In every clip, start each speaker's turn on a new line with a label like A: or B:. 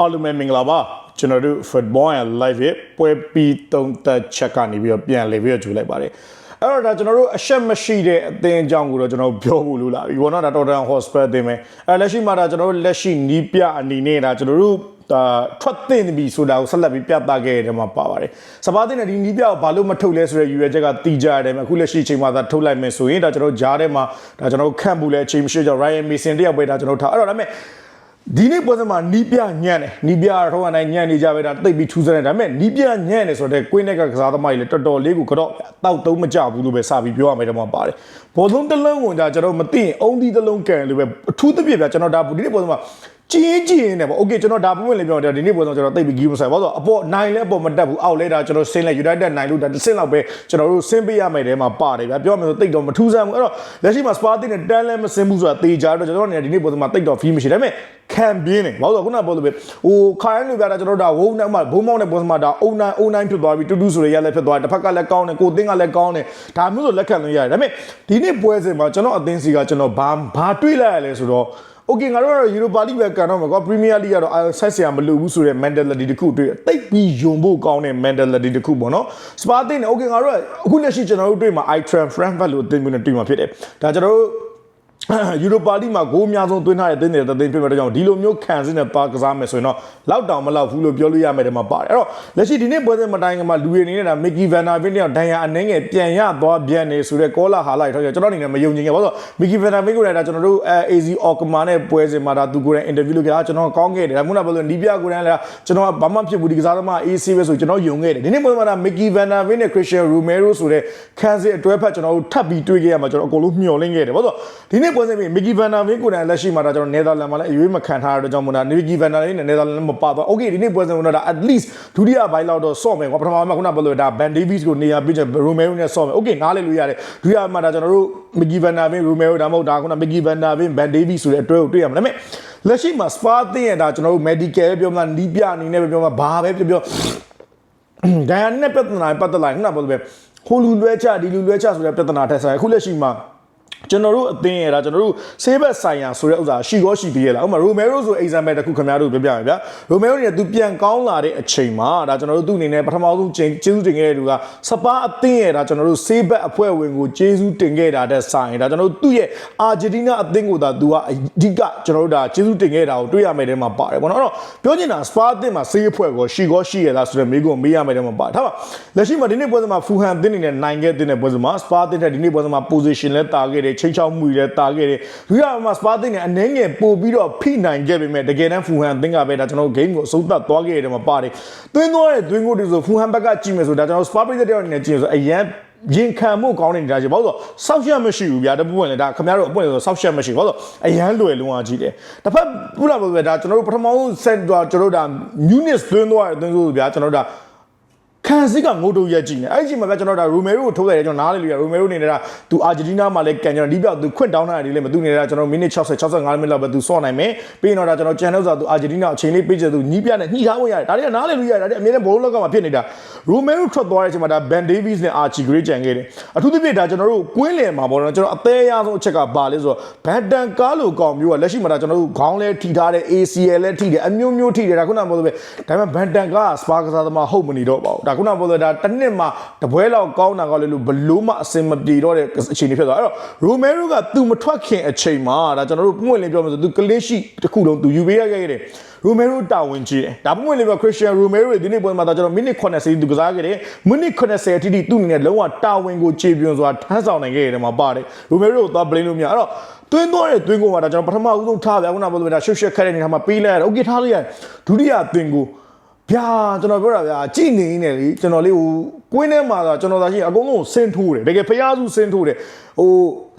A: အားလုံးပဲမင်္ဂလာပါကျွန်တော်တို့ football and live ရဲ့ပွဲပြီးသုံးသက်ချက်ကနေပြီးတော့ပြန်လည်ပြီးတော့ကြိုလိုက်ပါတယ်အဲ့တော့ဒါကျွန်တော်တို့အရှက်မရှိတဲ့အသင်းအကြောင်းကိုတော့ကျွန်တော်ပြောဖို့လိုလာပြီဘောနော်ဒါတော်တန် hospital တင်မယ်အဲ့လက်ရှိမှာဒါကျွန်တော်တို့လက်ရှိနီးပြအနေနဲ့ဒါကျွန်တော်တို့ဒါထွက်သိနေပြီဆိုတာကိုဆက်လက်ပြီးပြသခဲ့ရတဲ့မှာပါပါတယ်။စပါးတင်တဲ့ဒီနီးပြကိုဘာလို့မထုတ်လဲဆိုတဲ့ယူရချက်ကတီးကြရတယ်။အခုလက်ရှိအချိန်မှာသာထုတ်လိုက်မယ်ဆိုရင်ဒါကျွန်တော်တို့ဂျားထဲမှာဒါကျွန်တော်တို့ခန့်ဘူးလဲအချိန်မရှိကြောင့် Ryan Mason တယောက်ပဲဒါကျွန်တော်တို့ထားအဲ့တော့ဒါပေမဲ့ ဒီနေ့ပွဲစဉ်မှာနီးပြညံ့တယ်နီးပြတော့အတိုင်းညံ့နေကြပဲဒါတိတ်ပြီးထူးဆန်းတယ်ဒါပေမဲ့နီးပြညံ့တယ်ဆိုတော့ကွင်းတဲ့ကကစားသမားကြီးလည်းတော်တော်လေးကိုကတော့တောက်တုံးမကြဘူးလို့ပဲစပြီးပြောရမယ်တော့မှာပါတယ်ဘောလုံးတစ်လုံးကိုဒါကျွန်တော်မသိရင်အုံးဒီတစ်လုံးကန်လို့ပဲအထူးသဖြင့်ဗျာကျွန်တော်ဒါဒီနေ့ပွဲစဉ်မှာ ကျင်းကျင်းနေပေါ့โอเคကျွန်တော်ဒါပုံမှန်လေးပြောတယ်ဒီနေ့ပွဲစဉ်ကျွန်တော်တိတ်ပြီးကြီးမဆိုင်ဘာလို့အပေါ်နိုင်လဲအပေါ်မတက်ဘူးအောက်လဲဒါကျွန်တော်ဆင်းလဲ United နိုင်လို့ဒါတစ်ဆင့်လောက်ပဲကျွန်တော်တို့ဆင်းပေးရမယ်တဲမှာပါတယ်ဗျာပြောရမယ်ဆိုတိတ်တော့မထူးဆန်းဘူးအဲ့တော့လက်ရှိမှာ Spa တိနဲ့တန်းလဲမဆင်းဘူးဆိုတာတေချာတော့ကျွန်တော်တို့နေဒီနေ့ပွဲစဉ်မှာတိတ်တော့ fee မရှိဒါပေမဲ့ခံပြင်းနေဘာလို့လဲခုနကပြောလို့ပဲဟိုခါရန်လူပြတာကျွန်တော်တို့ဒါဝုန်းနဲ့မှဘုံမောင်းတဲ့ပွဲစဉ်မှာဒါအုံနိုင်အုံနိုင်ဖြစ်သွားပြီတူတူဆိုရရလည်းဖြစ်သွားတယ်တစ်ဖက်ကလည်းကောင်းတယ်ကိုတင်းကလည်းကောင်းတယ်ဒါမျိုးဆိုလက်ခံလို့ရတယ်ဒါပေမဲ့ဒီနေ့ပွဲစဉ်မှာကျွန်တော်အသင်းစီကကျွန်တော်ဘာဘာတွေးလိုက်ရလဲဆိုတော့ Okay ငါတို့ကတော့ Europa League ပဲကန်တော့မှာကွာ Premier League ကတော့ဆက်ဆရာမလို့ဘူးဆိုတဲ့ mentality တခုတွေ့တိတ်ပြီးယုံဖို့ကောင်းတဲ့ mentality တခုပေါ့နော် Spa တင်နေ Okay ငါတို့ကအခုလက်ရှိကျွန်တော်တို့တွေ့မှာ Itran Frankfurt လို့အသင်းမျိုးနဲ့တွေ့မှာဖြစ်တယ်ဒါကျွန်တော်တို့ ယူရိုပါလိမှာဂိုးအများဆုံးသွင်းထားတဲ့တင်းနေတဲ့တင်းဖြစ်မဲ့တဲ့ကြောင့်ဒီလိုမျိုးခံစင်းနဲ့ပါကစားမယ်ဆိုရင်တော့လောက်တောင်မလောက်ဘူးလို့ပြောလို့ရမယ်တဲ့မှာပါတယ်အဲ့တော့လက်ရှိဒီနေ့ပွဲစဉ်မတိုင်ခင်မှာလူတွေအနေနဲ့ဒါမီကီဗန်နာဗင်းနဲ့ဒိုင်ယာအနှင်းငယ်ပြန်ရသွားပြန်နေဆိုတဲ့ကောလာဟာလိုက်ထားကြကျွန်တော်အနေနဲ့မယုံကြည်ခဲ့ဘာလို့မီကီဗန်နာဗင်းကိုလည်းဒါကျွန်တော်တို့အဲ AZ Okma နဲ့ပွဲစဉ်မှာဒါသူကိုယ်တိုင်အင်တာဗျူးလုပ်ခဲ့တာကျွန်တော်ကောင်းခဲ့တယ်ဒါမှမဟုတ်ဘယ်လိုနီးပြကိုယ်တိုင်လည်းကျွန်တော်ဘာမှဖြစ်ဘူးဒီကစားသမား AC ပဲဆိုကျွန်တော်ယုံခဲ့တယ်ဒီနေ့ပွဲမှာဒါမီကီဗန်နာဗင်းနဲ့ခရစ်စတီယန်ရူမဲရိုဆိုတဲ့ခံစစ်အတွဲဖက်ကျွန်တော်တို့ထပ်ပြီးတွေ့ခဲ့ရမှာကျွန်တော်အကုန်လုံးမျှော်လင့်ခဲ့တယ်ဘာလို့ဒီနေ့ပွဲစဉ်မီကီဗန်နာဗင်းကိုယ်တိုင်လက်ရှိမှာဒါကျွန်တော်နယ်သာလန်မှာလည်းအရွေးမခံထားရတဲ့ကြောင့်မို့လားနီကီဗန်နာလေးနဲ့နယ်သာလန်မပါတော့ Okay ဒီနေ့ပွဲစဉ်ကတော့ဒါ at least ဒုတိယဘိုင်းလောက်တော့ဆော့မယ်ကွာပထမမှာခုနပြောလို့ဒါ Ben Davies ကိုနေရာပြချက်ရိုမဲရိုနဲ့ဆော့မယ် Okay နားလည်လို့ရတယ်ဒုတိယမှာဒါကျွန်တော်တို့မီကီဗန်နာဗင်းရိုမဲရိုဒါမှမဟုတ်ဒါခုနမီကီဗန်နာဗင်း Ben Davies ဆိုတဲ့အတွဲကိုတွေ့ရမှာဒါပေမဲ့လက်ရှိမှာ Spa တင်ရတာကျွန်တော်တို့ medical ပြောမလားနီးပြအနေနဲ့ပဲပြောမှာဘာပဲပြောပြောဒိုင်ယာနဲ့ပြဿနာပတ်သက်လာခုနပြောလို့ပဲဟိုလူလွဲချဒီလူလွဲချဆိုတဲ့ပြဿနာထက်ဆိုင်အခုလက်ရှိမှာ ကျွန်တော်တို့အသင်းရတာကျွန်တော်တို့ဆေးဘက်ဆိုင်ရာဆိုတဲ့ဥစ္စာရှိကောရှိသေးရလားဥပမာရိုမဲရိုဆို example တစ်ခုခင်ဗျားတို့ပြောပြမယ်ဗျာရိုမဲရိုနေသူပြန်ကောင်းလာတဲ့အချိန်မှာဒါကျွန်တော်တို့သူ့အနေနဲ့ပထမဆုံးကျေးဇူးတင်ခဲ့တဲ့သူကစပါးအသင်းရတာကျွန်တော်တို့ဆေးဘက်အဖွဲ့ဝင်ကိုကျေးဇူးတင်ခဲ့တာတဲ့ဆိုင်ဒါကျွန်တော်တို့သူ့ရဲ့အာဂျင်တီးနားအသင်းကိုသာသူကအဓိကကျွန်တော်တို့ဒါကျေးဇူးတင်ခဲ့တာကိုတွေ့ရမယ်တဲ့မှာပါတယ်ပေါ့နော်အဲ့တော့ပြောချင်တာစပါးအသင်းမှာဆေးအဖွဲ့ကိုရှိကောရှိရလားဆိုတဲ့မိကုံမေးရမယ်တဲ့မှာပါတယ်ဒါပါလက်ရှိမှာဒီနေ့ပွဲစဉ်မှာဖူဟန်အသင်းအနေနဲ့နိုင်ခဲ့တဲ့ပွဲစဉ်မှာစပါးအသင်းတဲ့ဒီနေ့ပွဲစဉ်မှာ position လဲတာခဲ့တယ်ချိန်ချောက်မှုတွေလဲတာခဲ့တယ်ဒုတိယမှာစပါးတင်နေအနှဲငယ်ပို့ပြီးတော့ဖိနိုင်ခဲ့ပေမဲ့တကယ်တမ်းဖူဟန်အသင်းကပဲဒါကျွန်တော် game ကိုအဆုံးသတ်သွားခဲ့တယ်မှာပါတယ်သွင်းသွားတဲ့သွင်းကိုတွေဆိုဖူဟန်ဘက်ကကြည့်မယ်ဆိုဒါကျွန်တော်စပါးပိတ်တဲ့တယောက်အနေနဲ့ကြည့်ဆိုအရန်ရင်ခံမှုကောင်းနေတာကြီးဘာလို့ဆိုစောက်ရက်မရှိဘူးဗျာတပွင့်လေဒါခင်ဗျားတို့အပွင့်ဆိုစောက်ရက်မရှိဘာလို့အရန်လွယ်လုံးအားကြီးတယ်တစ်ဖက်ပူလာပဲဒါကျွန်တော်တို့ပထမဆုံးစက်တော့ကျွန်တော်တို့ဒါ unit သွင်းသွားတဲ့သွင်းဆိုဗျာကျွန်တော်တို့ဒါ ခံစစ်ကငိုးတုတ်ရက်ကြည့်နေအဲ့ဒီအချိန်မှာဗျကျွန်တော်ဒါရိုမဲရိုကိုထုတ်လိုက်တယ်ကျွန်တော်နားလေလို့ရရိုမဲရိုနေနေတာသူအာဂျင်တီးနားမှာလည်းကန်ကျွန်တော်ဒီပြောက်သူခွင့်တောင်းတာတွေလည်းမသူနေတာကျွန်တော်မိနစ်60 65မိနစ်လောက်ပဲသူစော့နိုင်မယ်ပြီးရင်တော့ဒါကျွန်တော်ကျန်တဲ့ဥစ္စာသူအာဂျင်တီးနားအချိန်လေးပေးချက်သူညီးပြနဲ့ညှိထားဝင်ရတယ်ဒါတွေကနားလေလို့ရတယ်ဒါတွေအမြဲတမ်းဘောလုံးလောက်ကမှာဖြစ်နေတာရိုမဲရိုထွက်သွားတဲ့အချိန်မှာဒါဘန်ဒေးဗစ်နဲ့အာချီဂရေးကြံခဲ့တယ်အထူးသဖြင့်ဒါကျွန်တော်တို့ကွင်းလယ်မှာပေါ့နော်ကျွန်တော်အသေးအရဆုံးအချက်ကပါလဲဆိုတော့ဘန်တန်ကားလိုကောင်မျိုးကလက်ရှိမှာဒါကျွန်တော်တို့ခေါင်းလဲထိထားတဲ့ ACL လဲထိတယ်အမျိုးမျိုးထိတယ်ဒါခုနကပြောလို့ပဲဒါပေမဲ့ဘန်တန်ကားကစပါကစားသမားဟုတ်မနေတော့ပါဘူးဒါခုနကပြောလို့ဒါတစ်နှစ်မှာတပွဲလောက်ကောင်းတာကလည်းလို့ဘလို့မှအစင်မပြေတော့တဲ့အခြေအနေဖြစ်သွားအဲ့တော့ရိုမဲရိုကသူမထွက်ခင်အချိန်မှာဒါကျွန်တော်တို့ပွင့်လင်းပြောမယ်ဆိုသူကလစ်ရှိတစ်ခုလုံးသူယူပေးရခဲ့တယ်ရိုမဲရိုတာဝန်ကြီးတယ်ဒါပွင့်လင်းပြောခရစ်စတီယန်ရိုမဲရိုဒီနေ့ပွဲမှာဒါကျွန်တော်မိနစ်80သူကစားခဲ့တယ်မိနစ်80အထိတိသူ့အနေနဲ့လုံးဝတာဝန်ကိုခြေပြွန်စွာထမ်းဆောင်နိုင်ခဲ့တယ်မှာပါတယ်ရိုမဲရိုကိုသွားပလင်းလို့မရအဲ့တော့တွင်းသွားတဲ့တွင်းကိုမှာဒါကျွန်တော်ပထမဦးဆုံးထားဗျာခုနကပြောလို့ဒါရှုပ်ရှက်ခက်တဲ့နေရာမှာပေးလိုက်ရတယ်โอเคထားလိုက်ရတယ်ဒုတိယတွင်းကို ဗျာကျွန်တော်ပြောတာဗျာကြည်နေနေလေကျွန်တော်လေးဟိုကွင်းထဲမှာဆိုကျွန်တော်သာရှိအကုန်လုံးဆင်းထိုးတယ်တကယ်ဖျားစုဆင်းထိုးတယ်ဟို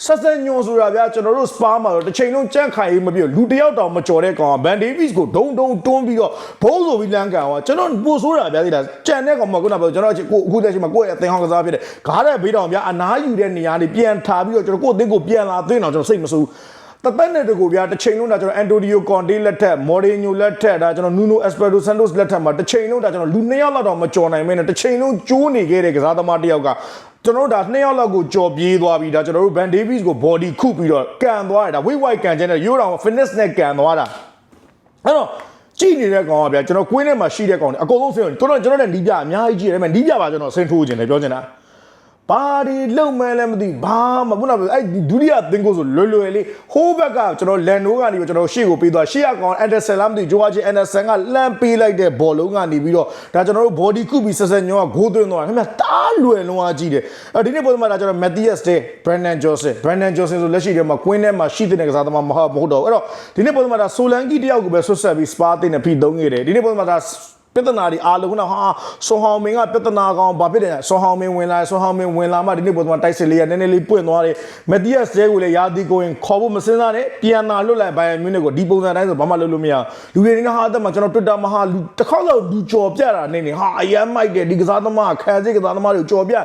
A: ဆက်ဆက်ညွန်ဆိုတာဗျာကျွန်တော်တို့စပါမှာတော့တစ်ချိန်လုံးကြန့်ခိုင်ရေးမပြတ်လူတယောက်တောင်မကြော်တဲ့ကောင်ကဘန်ဒေးဗစ်ကိုဒုံဒုံတွန်းပြီးတော့ဘိုးဆိုပြီးလမ်းကန်သွားကျွန်တော်ပို့ဆိုးတာဗျာဒီလားကြံတဲ့ကောင်မကုနာပြောကျွန်တော်ကိုအခုလက်ရှိမှာကိုယ့်ရဲ့အသင်းဟောင်းကစားဖြစ်တယ်ဂါးတဲ့ဘေးတောင်ဗျာအနားယူတဲ့နေရာတွေပြန်ထားပြီးတော့ကျွန်တော်ကိုယ့်အသင်းကိုပြန်လာသိအောင်ကျွန်တော်စိတ်မဆိုး တပတ်နဲ့တကူဗျာတစ်ချိန်လုံးဒါကျွန်တော်အန်တိုဒီယိုကွန်တေးလက်ထက်မော်ရီညိုလက်ထက်ဒါကျွန်တော်နူနိုအက်စပက်တိုဆန်တိုစ်လက်ထက်မှာတစ်ချိန်လုံးဒါကျွန်တော်လူနှစ်ယောက်လောက်တော့မကြော်နိုင်မဲနဲ့တစ်ချိန်လုံးကျိုးနေခဲ့တဲ့ကစားသမားတစ်ယောက်ကကျွန်တော်တို့ဒါနှစ်ယောက်လောက်ကိုကြော်ပြေးသွားပြီးဒါကျွန်တော်တို့ဘန်ဒေးဗစ်ကို body ခုပြီးတော့ကန်သွားတယ်ဒါ weight white ကန်ခြင်းနဲ့ရိုးတောင် fitness နဲ့ကန်သွားတာအဲ့တော့ကြည့်နေတဲ့ကောင်ကဗျာကျွန်တော်ကွင်းထဲမှာရှိတဲ့ကောင်တွေအကုန်လုံးဆင်းတယ်ကျွန်တော်ကျွန်တော်နဲ့နီးပြအများကြီးကြည့်ရတယ်မဲ့နီးပြပါကျွန်တော်ဆင်းထိုးခြင်းတယ်ပြောချင်တာ ဘာဒီလုံမဲလည်းမသိဘာမှခုနကအဲ့ဒုတိယသင်ကိုဆိုလွယ်လွယ်လေးဟိုးဘက်ကကျွန်တော်လန်နိုးကနေပြီးကျွန်တော်ရှေ့ကိုပေးသွားရှေ့ကကောင်အန်ဒါဆန်လားမသိဂျိုဝါချီအန်ဒါဆန်ကလမ်းပေးလိုက်တဲ့ဘောလုံးကနေပြီးတော့ဒါကျွန်တော်တို့ body ကုပြီးဆက်ဆက်ညောကဂိုးသွင်းသွားတယ်ခင်ဗျာတားလွယ်လုံးအားကြီးတယ်အဲ့ဒီနေ့ပုံစံမှာဒါကျွန်တော် Matthias Day Brandon Johnson Brandon Johnson ဆိုလက်ရှိထဲမှာကွင်းထဲမှာရှိတဲ့ကစားသမားမဟုတ်မဟုတ်တော့အဲ့တော့ဒီနေ့ပုံစံမှာဒါဆိုလန်ကီတယောက်ကိုပဲဆွတ်ဆက်ပြီးစပါတင်နဲ့ဖိသုံးခဲ့တယ်ဒီနေ့ပုံစံမှာဒါ ပြဿနာတွေအားလုံးကဟာဆွန်ဟောင်မင်းကပြဿနာကောင်ဘာဖြစ်တယ်ဆွန်ဟောင်မင်းဝင်လာဆွန်ဟောင်မင်းဝင်လာမှဒီနေ့ပုံစံတိုက်စစ်လေးကနည်းနည်းလေးပွင့်သွားတယ်မက်တီးယပ်စ်တဲကိုလည်းယာဒီကိုရင်ခေါ်ဖို့မစင်းစားနဲ့ပြန်လာလွတ်လိုက်ဘိုင်ယန်မြူနစ်ကိုဒီပုံစံတိုင်းဆိုဘာမှလုပ်လို့မရလူတွေနေဟာအသက်မှာကျွန်တော် Twitter မှာဟာလူတစ်ခေါက်လောက်လူကြော်ပြတာနေနေဟာအယမ်းမိုက်တယ်ဒီကစားသမားခံစစ်ကစားသမားတွေကိုကြော်ပြ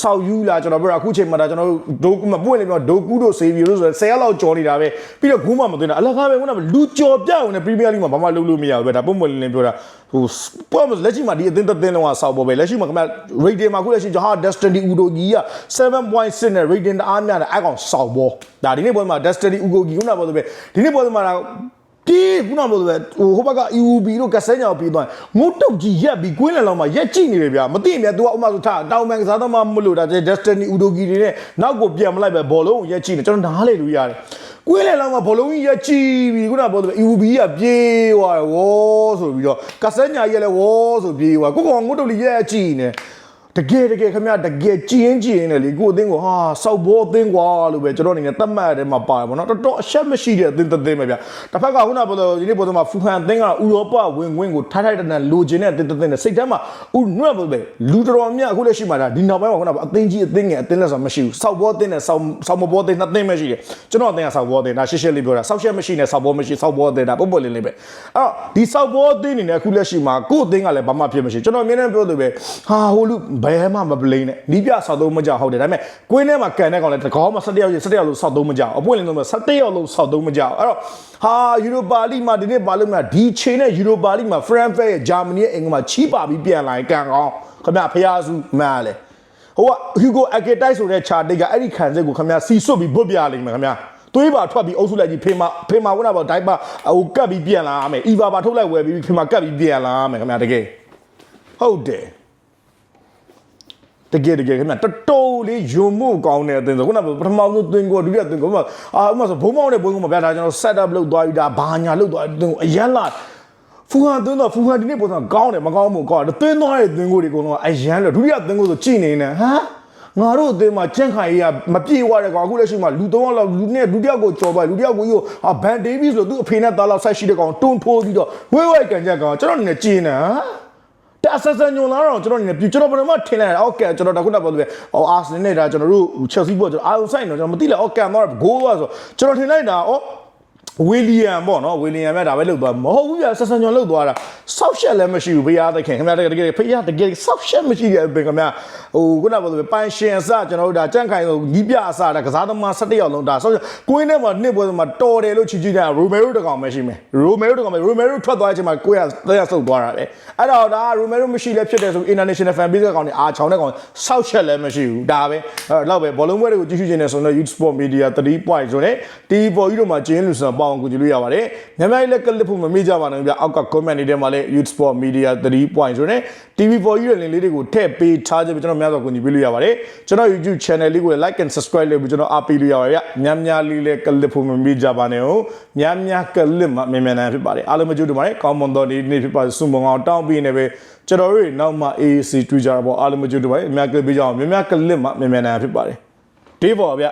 A: ဆောက်ယူလာကျွန်တော်ပြောအခုချိန်မှာဒါကျွန်တော်တို့ဒိုကူမပွင့်လေပြောဒိုကူတို့ဆေးဗီတို့ဆို10ရက်လောက်ကြော်နေတာပဲပြီးတော့ဂူးမှမသွင်းတာအလကားပဲခုနကလူကြော်ပြဝင်တဲ့ပရီးမီးယားလိမှာဘာမှလုပ်လို့မရဘူးပဲဒါပုံမှန်လင်းပြောတာ ဟိုပေါ်မလက်ရှိမှာဒီအသင်းသက်သင်းလုံးကစောက်ပေါ်ပဲလက်ရှိမှာခင်ဗျ rating မှာခုလက်ရှိကျွန်တော် Destiny Udo ကြီးက7.6နဲ့ rating တအားများတယ်အဲ့ကောင်စောက်ပေါ်ဒါဒီနေ့ပွဲမှာ Destiny Udo ကြီးခုနကပြောသလိုပဲဒီနေ့ပွဲမှာ ဒါဒီခုနကပြောသလိုပဲဟိုဟိုဘက်က EUB တို့ကစဲညာကိုပြီးသွားငုတ်တုတ်ကြီးရက်ပြီးကွင်းလန်လောက်မှာရက်ကြည့်နေတယ်ဗျာမသိမြတ် तू ကဥမာဆိုထားတောင်ပန်ကစားသမားမလို့ဒါ Destiny Udo ကြီးတွေနဲ့နောက်ကိုပြန်မလိုက်ပဲဘောလုံးကိုရက်ကြည့်နေကျွန်တော်နားလေလို့ရတယ်ကွင်းလေလောက်မှာဘောလုံးကြီးရက်ကြည့်ပြီးခုနကပြောသလို EUB ကပြေးသွားတယ်ဝေါဆိုပြီးတော့ကစဲညာကြီးကလည်းဝေါဆိုပြေးသွားကိုကောင်ငုတ်တုတ်လေးရက်ကြည့်နေတ ကယ်တကယ်ခမရတကယ်ကြည်ရင်ကြည်ရင်လေကိုအသင်းကိုဟာစောက်ဘောအသင်းကွာလို့ပဲကျွန်တော်အနေနဲ့သတ်မှတ်ရတယ်မှာပါတယ်ဗောနော်တော်တော်အရှက်မရှိတဲ့အသင်းတစ်သင်းပဲဗျတစ်ဖက်ကခုနကပြောလို့ဒီနေ့ပေါ်တော့မှာဖူဟန်အသင်းကဥရောပဝင်ဝင်ကိုထားထိုက်တန်တန်လိုချင်တဲ့အသင်းတစ်သင်းနဲ့စိတ်ထဲမှာဥနွတ်ပြောပဲလူတော်များအခုလက်ရှိမှာဒါဒီနောက်ပိုင်းမှာခုနကအသင်းကြီးအသင်းငယ်အသင်းလက်ဆိုမရှိဘူးစောက်ဘောအသင်းနဲ့စောက်စောက်မဘောအသင်းနှစ်သင်းပဲရှိတယ်ကျွန်တော်အသင်းကစောက်ဘောအသင်းဒါရှင်းရှင်းလေးပြောတာစောက်ရှက်မရှိနဲ့စောက်ဘောမရှိစောက်ဘောအသင်းဒါပုံပေါ်လေးလေးပဲအဲ့တော့ဒီစောက်ဘောအသင်းအနေနဲ့အခုလက်ရှိမှာကိုယ့်အသင်းကလည်းဘာမှဖြစ်မရှိကျွန်တော်အမြဲတမ်းပြောလို့ပဲဟာဟိုလူဘယ်မှမပလိန်နဲ့နီးပြဆောက်သုံးမကြဟုတ်တယ်ဒါပေမဲ့ကွင်းထဲမှာကန်တဲ့ကောင်လည်းတကောင်းမှ17ယောက်17ယောက်လို့ဆောက်သုံးမကြအောင်အပွင့်လင်းသုံးမှာ17ယောက်လို့ဆောက်သုံးမကြအောင်အဲ့တော့ဟာယူရိုပါလိမှာဒီနေ့ပါလို့မလားဒီချိန်နဲ့ယူရိုပါလိမှာဖရန်ဖက်ရဲ့ဂျာမနီရဲ့အင်္ဂမှာချီးပါပြီးပြန်လာရင်ကန်ကောင်းခင်ဗျဖျားစုမှန်လေဟိုကဟီဂိုအကက်တိုက်ဆိုတဲ့ခြာတိတ်ကအဲ့ဒီခံစစ်ကိုခင်ဗျစီစွတ်ပြီးဘုတ်ပြလိမ့်မယ်ခင်ဗျသွေးပါထွက်ပြီးအုပ်စုလိုက်ကြီးဖေးမဖေးမဝနာပေါ့ဒိုက်ပါဟိုကတ်ပြီးပြန်လာမယ်အီဗာပါထုတ်လိုက်ဝယ်ပြီးဖေးမကတ်ပြီးပြန်လာမယ်ခင်ဗျတကယ်ဟုတ်တယ် တကယ်တကယ်ခင်ဗျတော်တော်လေးယုံမှုကောင်းတဲ့အသင်းဆိုခုနကပထမဆုံးသွင်းကိုဒုတိယသွင်းကိုဥမာအာဥမာဆိုဘုံမောင်းတဲ့ဘုံကမပြတာကျွန်တော် set up လုပ်သွားပြီးဒါဘာညာလုပ်သွားအသင်းကိုအရန်လာဖူဟန်သွင်းတော့ဖူဟန်ဒီနေ့ပုံစံကောင်းတယ်မကောင်းဘူးကောင်းတယ်သွင်းသွားတဲ့သွင်းကိုတွေအကုန်လုံးအရန်လို့ဒုတိယသွင်းကိုဆိုကြည်နေနေဟမ်ငါတို့အသင်းမှာကြန့်ခိုင်ကြီးကမပြေဝတဲ့ကောင်အခုလက်ရှိမှာလူ၃ယောက်လောက်လူနဲ့လူတစ်ယောက်ကိုကြော်ပါလူတစ်ယောက်ကိုကြီးဟာဘန်ဒေးဗစ်ဆိုသူ့အဖေနဲ့သားလောက်ဆက်ရှိတဲ့ကောင်တွန်းထိုးပြီးတော့ဝဲဝဲကန်ချက်ကောင်ကျွန်တော်အနေနဲ့ကြည်နေဟမ် တအဆက်ဆက်ညွန်လာတော့ကျွန်တော်အနေနဲ့ပြကျွန်တော်ဘယ်မှာထင်လိုက်တာအော်ကဲကျွန်တော်တခုနကပြောလို့ပဲဟိုအာဆင်နဲ့ဒါကျွန်တော်တို့ချက်စီပေါ့ကျွန်တော်အာယုံဆိုင်တော့ကျွန်တော်မသိလိုက်အော်ကံတော့ဂိုးသွားဆိုကျွန်တော်ထင်လိုက်တာအော် ဝီလီယံပေါ့နော်ဝီလီယံကဒါပဲလုတ်သွားမဟုတ်ဘူးပြဆက်ဆက်ညွန်လုတ်သွားတာဆောက်ရှက်လည်းမရှိဘူးဘုရားသခင်ခင်ဗျာတကယ်တကယ်ဘုရားတကယ်ဆောက်ရှက်မရှိတဲ့ဘင်ခင်ဗျာဟိုခုနကပြောလို့ပဲပိုင်ရှင်အစကျွန်တော်တို့ဒါကြန့်ခိုင်ဆိုညီးပြအစဒါကစားသမား17ယောက်လုံးဒါဆောက်ရှက်ကိုင်းထဲမှာနှစ်ပွဲမှာတော်တယ်လို့ချီချီကြရိုမဲရိုတကောင်ပဲရှိမယ်ရိုမဲရိုတကောင်ပဲရိုမဲရိုထွက်သွားတဲ့အချိန်မှာကိုင်းကသက်ဆုပ်သွားတာလေအဲ့တော့ဒါရိုမဲရိုမရှိလဲဖြစ်တယ်ဆို international fan base ကောင်တွေအာချောင်းတဲ့ကောင်ဆောက်ရှက်လည်းမရှိဘူးဒါပဲအဲ့တော့ပဲဘောလုံးပွဲတွေကိုကြည့်ရှုနေတယ်ဆိုတော့ youth sport media 3 point ဆိုတဲ့ TV for you တို့မှာကျင်းလူစံပေါအောင်ကူကြည့်လို့ရပါတယ်မြန်မာပြည်လက်ကလစ်ဖို့မမေ့ကြပါနဲ့ဗျအောက်က comment တွေထဲမှာလည်း youth sport media 3 point ဆိုတဲ့ TV for you ရဲ့ link လေးတွေကိုထည့်ပေးထားကြပြီးကျွန်တော်များစွာကူညီပေးလို့ရပါတယ်ကျွန်တော် YouTube channel လေးကို like and subscribe လုပ်ပြီးကျွန်တော်အားပေးလို့ရပါတယ်ဗျများများလေးလက်ကလစ်ဖို့မမေ့ကြပါနဲ့ဟုတ်များများကလစ်မှာမြန်မြန်နိုင်ဖြစ်ပါတယ်အားလုံးမကြိုးတူပါတယ်ကောင်းမွန်သောနေ့နေ့ဖြစ်ပါစုံမအောင်တောင်းပြီးနေပဲကျွန်တော်တို့နောက်မှ AAC တွေ့ကြတာပေါ့အားလုံးမကြိုးတူပါတယ်အများကလစ်ပေးကြအောင်များများကလစ်မှာမြန်မြန်နိုင်ဖြစ်ပါတယ်ဒေးပေါ်ဗျ